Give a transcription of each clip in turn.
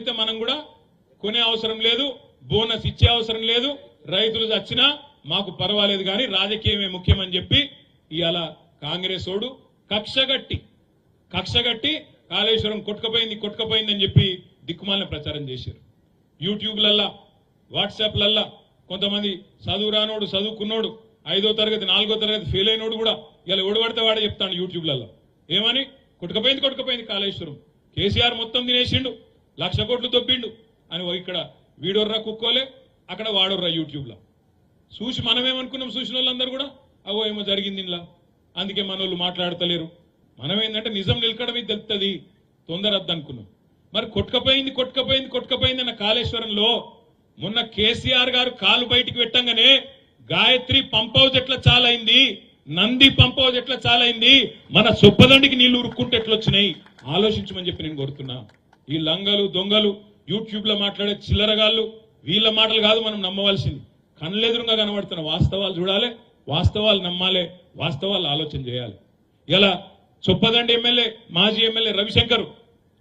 నిండితే మనం కూడా కొనే అవసరం లేదు బోనస్ ఇచ్చే అవసరం లేదు రైతులు చచ్చినా మాకు పర్వాలేదు కానీ రాజకీయమే ముఖ్యమని చెప్పి ఇవాళ కాంగ్రెస్ ఓడు కక్షగట్టి కక్షగట్టి కాళేశ్వరం కొట్టుకపోయింది కొట్టుకపోయింది అని చెప్పి దిక్కుమాలిన ప్రచారం చేశారు. యూట్యూబ్లల్లా వాట్సాప్లల్లా కొంతమంది చదువు రానోడు చదువుకున్నోడు ఐదో తరగతి నాలుగో తరగతి ఫెయిల్ అయినోడు కూడా ఇలా ఓడబడితే వాడే చెప్తాను యూట్యూబ్లలో ఏమని? కొట్టుకపోయింది కొట్టుకపోయింది కాళేశ్వరం. కేసీఆర్ మొత్తం తినేసిండు. లక్ష కోట్లు దొబ్బిండు అని ఓ ఇక్కడ వీడోర్రా కుక్కోలే అక్కడ వాడోర్రా యూట్యూబ్లో. చూసి మనమేమనుకున్నాం చూసిన వాళ్ళందరూ కూడా? అవో ఏమో జరిగింది ఇలా అందుకే మన వాళ్ళు మాట్లాడతలేరు. మనం ఏంటంటే నిజం నిలకడమే తెలుస్తుంది తొందరద్దు అనుకున్నాం మరి కొట్టుకపోయింది కొట్టుకపోయింది కొట్టుకపోయింది అన్న కాళేశ్వరంలో మొన్న కేసీఆర్ గారు కాలు బయటికి పెట్టంగానే గాయత్రి పంప్ హౌస్ ఎట్లా చాలైంది? నంది పంప్ హౌస్ ఎట్లా చాలైంది? మన సొప్పదండికి నీళ్ళు ఉరుక్కుంటే ఎట్లొచ్చినాయి? ఆలోచించమని చెప్పి నేను కోరుతున్నా. ఈ లంగలు దొంగలు యూట్యూబ్లో మాట్లాడే చిల్లరగాళ్ళు వీళ్ళ మాటలు కాదు మనం నమ్మవలసింది. కళ్ళెదురుగా కనబడుతున్న వాస్తవాలు చూడాలి వాస్తవాలు నమ్మాలి వాస్తవాలు ఆలోచన చేయాలి. ఇలా చొప్పదండి ఎమ్మెల్యే మాజీ ఎమ్మెల్యే రవిశంకర్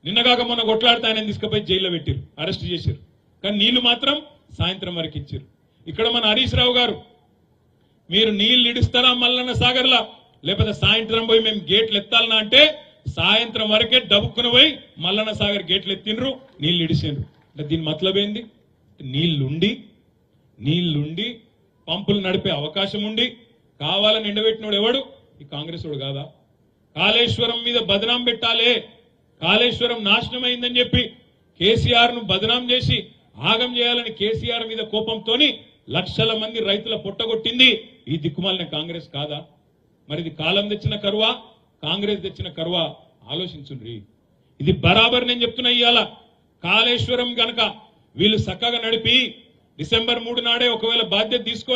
నిన్నగాక మొన్న కొట్లాడితే ఆయన తీసుకుపోయి జైల్లో పెట్టారు అరెస్ట్ చేశారు కానీ నీళ్ళు మాత్రం సాయంత్రం వరకు ఇచ్చారు. ఇక్కడ మన హరీష్ రావు గారు మీరు నీళ్ళు ఇడుస్తారా మల్లన్న సాగర్లా? లేకపోతే సాయంత్రం పోయి మేము గేట్లు ఎత్తాలనా అంటే సాయంత్రం వరకే డబ్బుకుని పోయి మల్లన్న సాగర్ గేట్లు ఎత్తిండ్రు నీళ్ళు ఇడిసిండ్రు. అంటే దీని మతలబ్ ఏంది నీళ్ళుండి నీళ్ళుండి పంపులు నడిపే అవకాశం ఉండి కావాలని ఎండబెట్టినోడు ఎవడు? ఈ కాంగ్రెస్ వాడు కాదా? కాళేశ్వరం మీద బదనాం పెట్టాలే. కాళేశ్వరం నాశనం అయిందని చెప్పి కేసీఆర్ను బదనాం చేసి ఆగం చేయాలని కేసీఆర్ మీద కోపంతోని లక్షల మంది రైతుల పొట్టగొట్టింది ఈ దిక్కుమాలిన కాంగ్రెస్ కాదా? మరి ఇది కాలం తెచ్చిన కరువా? కాంగ్రెస్ తెచ్చిన కరువ ఆలోచించుండ్రి. ఇది బరాబర్ నేను చెప్తున్నా ఇవాళ కాళేశ్వరం గనక వీళ్ళు చక్కగా నడిపి డిసెంబర్ మూడు నాడే ఒకవేళ బాధ్యత తీసుకొని